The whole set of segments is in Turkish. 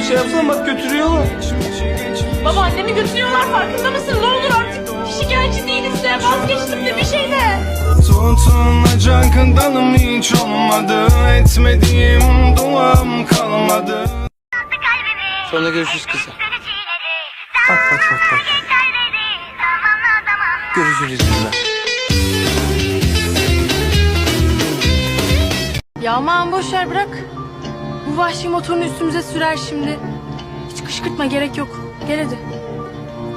bir şey yapsana bak götürüyorlar. Baba annemi götürüyorlar farkında mısın? Ne olur artık şikayetçi değiliz de vazgeçtim de bir şey de. Tutunacak dalım hiç olmadı Etmediğim duam kalmadı Sonra görüşürüz kızım. Bak bak bak bak. Görüşürüz kızım. Ya aman boş ver bırak. Bu vahşi motorunu üstümüze sürer şimdi. Hiç kışkırtma gerek yok. Gel hadi.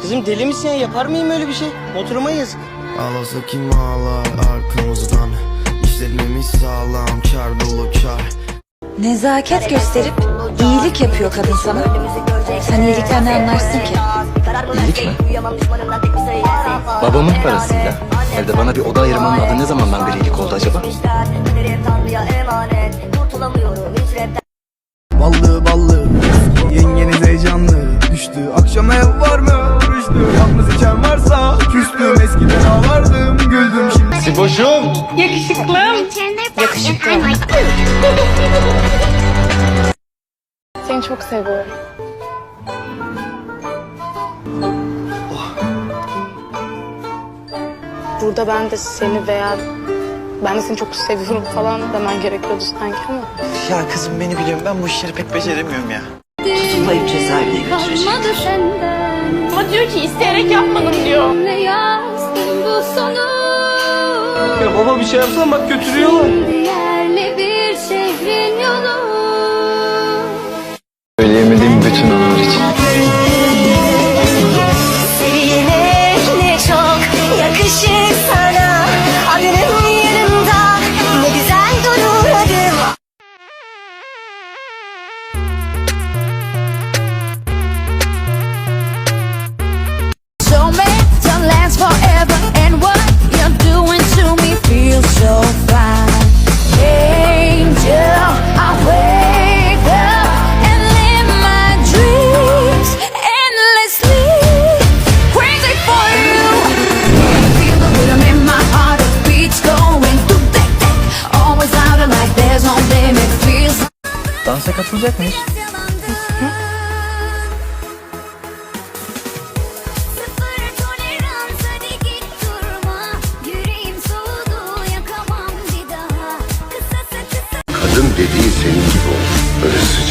Kızım deli misin ya? Yapar mıyım öyle bir şey? Motoruma yazık. Ağlasa kim ağlar arkamızdan İşletmemiz sağlam kar dolu kar Nezaket gösterip iyilik yapıyor kadın sana. Sen iyilikten ne anlarsın ki? İyilik mi? Babamın parasıyla evde bana bir oda ayırmanın adı ne zamandan beri iyilik oldu acaba? Ballı ballı. Yengeniz heyecanlı Düştü. Akşam ev var mı? Rüştü Yalnız içen varsa Küstüm. Eskiden ağlardım Güldüm. Şimdi Siboşum! Seni çok seviyorum. Burada ben de seni veya ben de seni çok seviyorum falan demen gerekiyordu sanki ama. Ya kızım beni biliyorum ben bu işleri pek beceremiyorum ya. Tutulayıp cezaevine götürecek. Ama diyor ki isteyerek yapmadım diyor. Ya baba bir şey yapsana bak götürüyorlar. Söyleyemediğim bütün anılar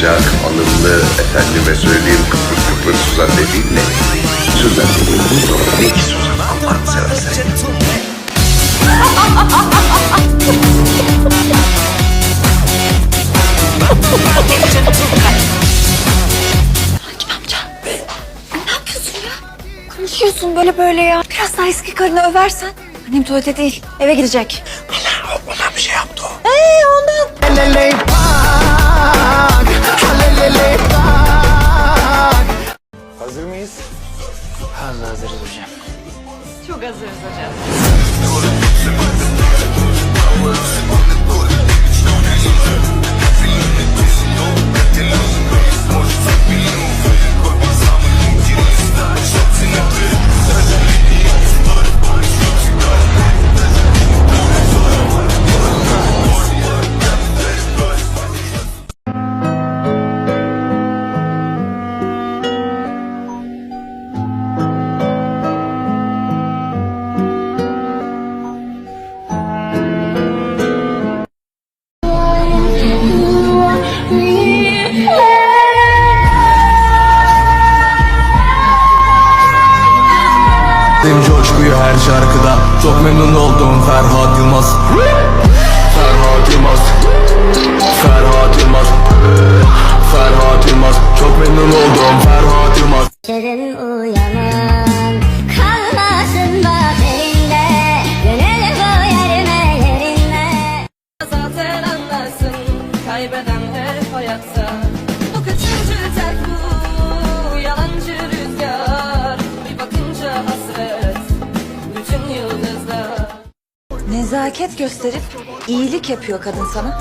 sıcak, alımlı, efendime söyleyeyim kıpır kıpır Suzan dediğin ne? Suzan dediğin bu doğru. Ne ki Suzan? Allah'ını seversen. Konuşuyorsun böyle böyle ya. Biraz daha eski karını översen. Annem tuvalete değil eve gidecek. Ona bir şey yaptı o Eee ondan. Hazır mıyız? Hazır hazırız hocam. Benim Yılmaz Ferhat Yılmaz. Ferhat Yılmaz. Ferhat Yılmaz. Çok memnun oldum. Ferhat Yılmaz. Yarın uyanan kalmasın bak elinde. Gönül ellerine Zaten anlarsın kaybeden hep hayatta. Bu kaçıncı tek bu yalancı rüzgar Nezaket gösterip iyilik yapıyor kadın sana.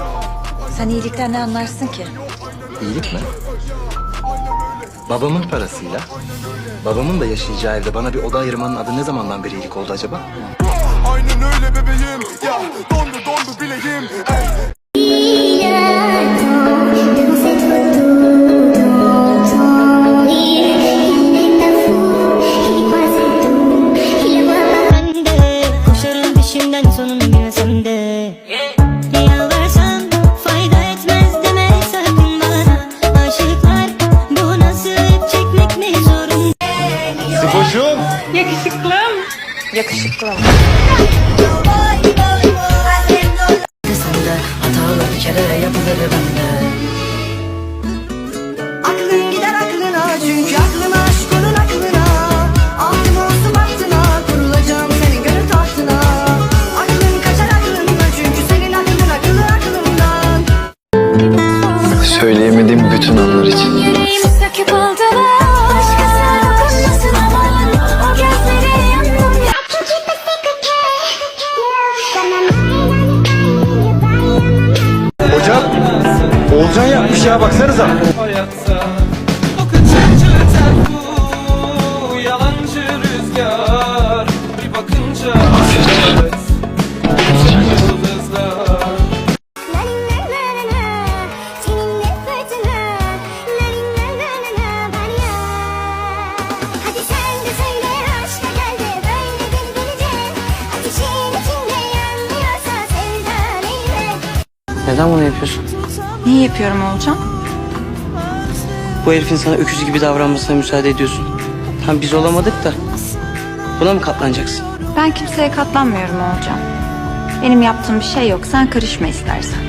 Sen iyilikten ne anlarsın ki? İyilik mi? Babamın parasıyla babamın da yaşayacağı evde bana bir oda ayırmanın adı ne zamandan beri iyilik oldu acaba? Aynen öyle bebeğim Ya dondu dondu bileğim Ey. Burcu. Yakışıklım. Yakışıklım. Hatalar bir kere yapılır bende Yapmış ya baksanıza. Hayatta Bu kaçıncı terfu Yalancı rüzgar. Bir bakınca Yıldızlar Neden bunu yapıyorsun? Niye yapıyorum olacağım? Bu herifin sana öküz gibi davranmasına müsaade ediyorsun. Tam biz olamadık da buna mı katlanacaksın? Ben kimseye katlanmıyorum olacağım. Benim yaptığım bir şey yok. Sen karışma istersen.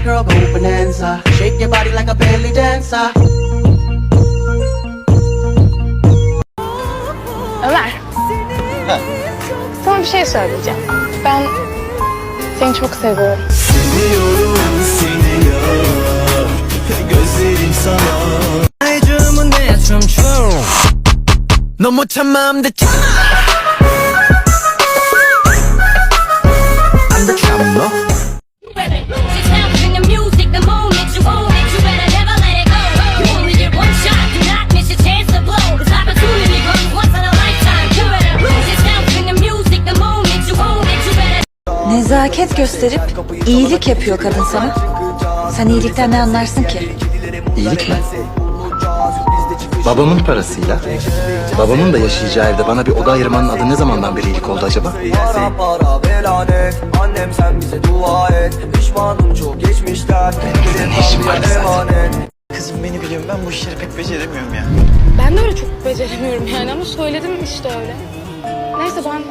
Shy girl, go bonanza Shake your body like a belly dancer Ömer. Sana bir şey söyleyeceğim. Ben seni çok seviyorum. Seviyorum seni ya Gözlerim sana Acımın ne 춤춰 너무 참맘대 안돼 참너 Nezaket gösterip iyilik yapıyor kadın sana. Sen iyilikten ne anlarsın ki? İyilik mi? Babamın parasıyla, babamın da yaşayacağı evde bana bir oda ayırmanın adı ne zamandan beri iyilik oldu acaba? Para para velanet Annem sen bize dua et Pişmanım çok geçmişler Benim ne işim vardı zaten? Kızım beni biliyorum ben bu işleri pek beceremiyorum ya Ben de öyle çok beceremiyorum yani ama söyledim işte öyle. Neyse ben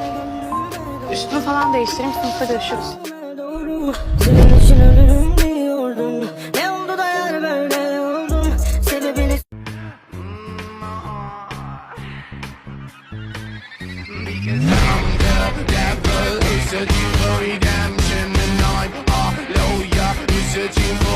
üstümü falan değiştireyim sınıfta görüşürüz. Da yar böyle oldum Sebebini Searching for redemption and I'm a lawyer. Searching for